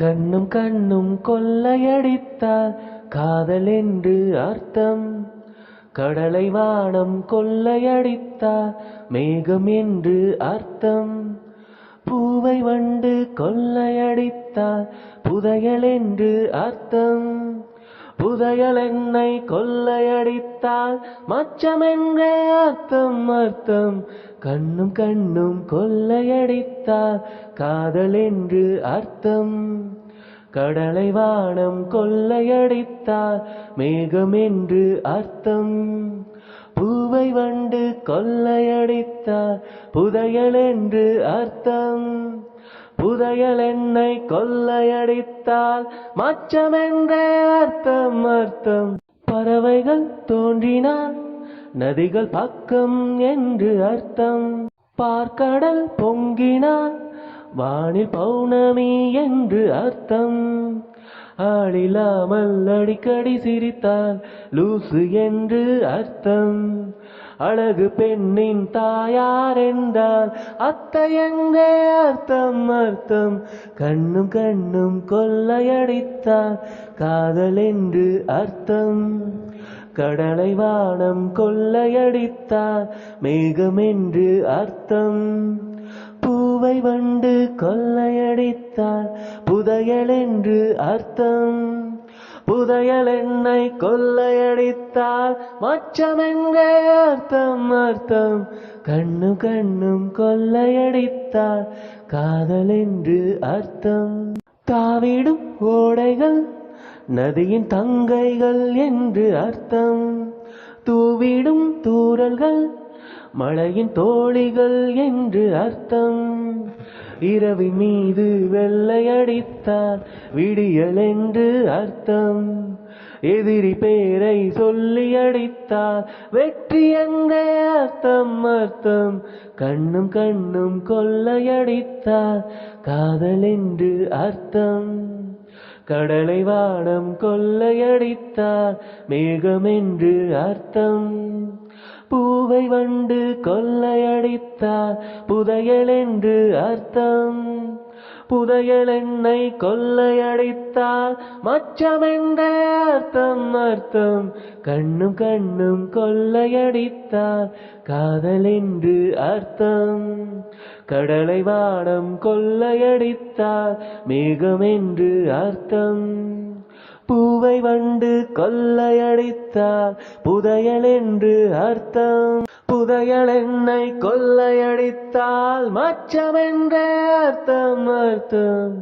கண்ணும் கண்ணும் கொள்ளையடித்தால் காதல் என்று அர்த்தம். கடலை வானம் கொள்ளையடித்தால் மேகம் என்று அர்த்தம். பூவை வண்டு கொள்ளையடித்தால் புதையல் என்று அர்த்தம். புதையல் என்னை கொள்ளையடித்தால் மச்சம் என்றே அர்த்தம் அர்த்தம். கண்ணும் கண்ணும் கொள்ளையடித்தால் காதல் என்று அர்த்தம். கடலை வானம் கொள்ளையடித்தால் மேகம் என்று அர்த்தம். பூவை வண்டு கொள்ளையடித்தால் புதையல் என்று அர்த்தம். புதையல் என்னை கொள்ளையடித்தால் மச்சம் என்றே அர்த்தம் அர்த்தம். பறவைகள் தோன்றினால் நதிகள் பக்கம் என்று அர்த்தம். பார்க்கடல் பொங்கினால் வானில் பௌர்ணமி என்று அர்த்தம். ஆளில்லாமல் அடிக்கடி சிரித்தால் லூசு என்று அர்த்தம். அழகு பெண்ணின் தாயார் என்றால் அத்தை எங்கே அர்த்தம் அர்த்தம். கண்ணும் கண்ணும் கொள்ளையடித்தால் காதல் என்று அர்த்தம். கடலை வானம் கொள்ளையடித்தால் மேகம் என்று அர்த்தம். பூவை வண்டு கொள்ளையடித்தாள் புதையல் என்று அர்த்தம். புதையல் என்னை கொள்ளையடித்தால் மச்சமெங்கே அர்த்தம் அர்த்தம். கண்ணு கண்ணும் கொள்ளையடித்தால் காதல் என்று அர்த்தம். தாவிடும் ஓடைகள் நதியின் தங்கைகள் என்று அர்த்தம். தூவிடும் தூரல்கள் மழையின் தோழிகள் என்று அர்த்தம். இரவின் மீது வெள்ளையடித்தால் விடியல் என்று அர்த்தம். எதிரி பேரை சொல்லி அடித்தார் வெற்றி எங்கே அர்த்தம் அர்த்தம். கண்ணும் கண்ணும் கொள்ளையடித்தார் காதல் என்று அர்த்தம். கடலை வானம் கொள்ளையடித்தார் மேகம் என்று அர்த்தம். பூவை வண்டு கொள்ளையடித்தார். புதையல் என்று அர்த்தம்? புதையல் என்னை கொள்ளையடித்தால் மச்சம் அர்த்தம் அர்த்தம்? கண்ணும் கண்ணும் கொள்ளையடித்தால் காதல் என்று அர்த்தம்? கடலை வானம் கொள்ளையடித்தால் மேகம் என்று அர்த்தம்? பூவை வண்டு கொள்ளையடித்தால் புதையல் என்று அர்த்தம் புதையல் என்னை கொள்ளையடித்தால் மச்சம் என்ற அர்த்தம் அர்த்தம்.